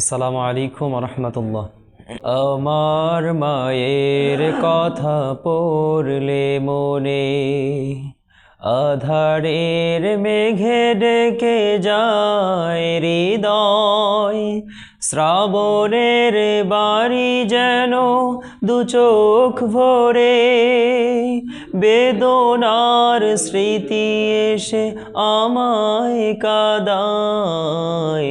আসসালামু আলাইকুম রহমতুল্লাহ আমার মায়ের কথা পড়লে মনে আধারের মেঘে ডেকে যায় হৃদয়। শ্রাবণের বাড়ি যেন দু চোখ ভরে বেদনার স্মৃতি এসে আমায় কাদায়।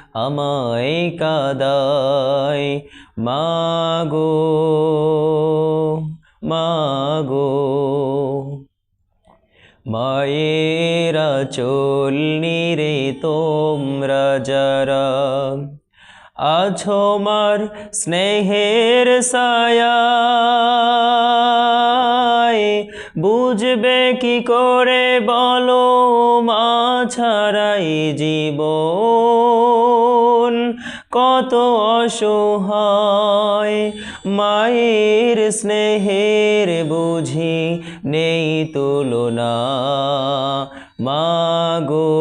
আমায় কাদায়, মাগো মাগো। মায়েরা চল নিরে তোমরা যারা আছো মার স্নেহের সায়ায় বুঝবে কি করে বলো মা ছাড়াই জীবন? কত অসহায়। মায়ের স্নেহের বুঝি নেই তুলনা। মাগো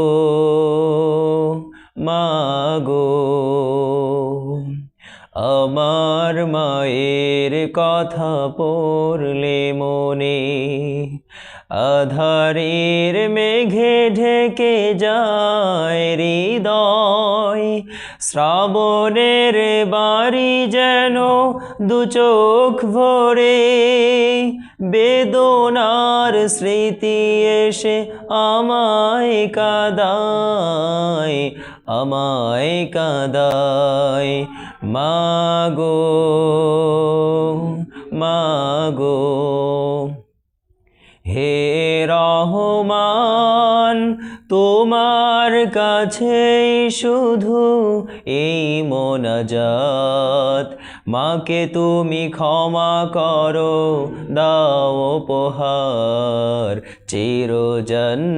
মাগো, আমার মায়ের কথা পড়লে মনে আধারের মেঘে ঢেকে যায় হৃদয়। শ্রাবণের বাড়ি যেন দু চোখ ভরে বেদনার স্মৃতি এসে আমায় কাদায় আমায় কাদায়। মাগো মাগো হে রহমান। তোমার কাছে শুধু এই মোনাজাত মাকে তুমি ক্ষমা করো দাও উপহার চিরজন্নাত।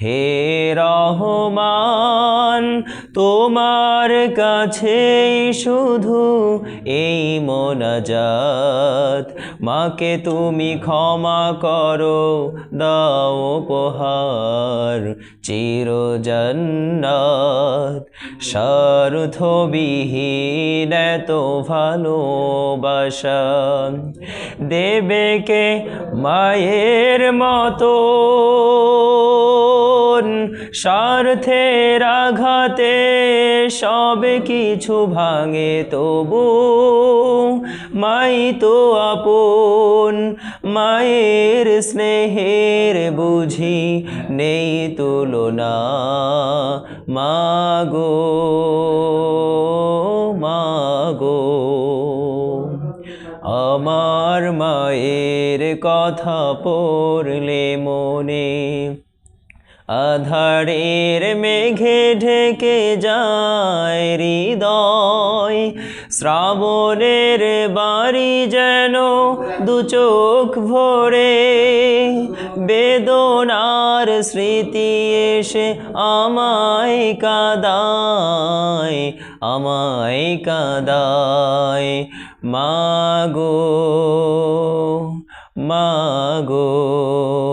হে রহমান, তোমার কাছেই শুধু এই মোনাজাত। মাকে তুমি ক্ষমা করো, দাও উপহার, চিরজন্নাত। স্বার্থবিহীন এত ভালোবাসা দেবে কে মায়ের মতো? স্বার্থের আঘাতে সব কিছু ভাঙে তবু মাই তো আপন, মায়ের স্নেহের বুঝি নেই তুলনা। মাগো মাগো, আমার মায়ের কথা পড়লে মনে আধারের মেঘে ঢেকে যায় হৃদয়। শ্রাবণের বাড়ি যেন দু চোখ ভরে, বেদনার স্মৃতি এসে আমায় কাদায় আমায় কাদায়। মাগো মাগো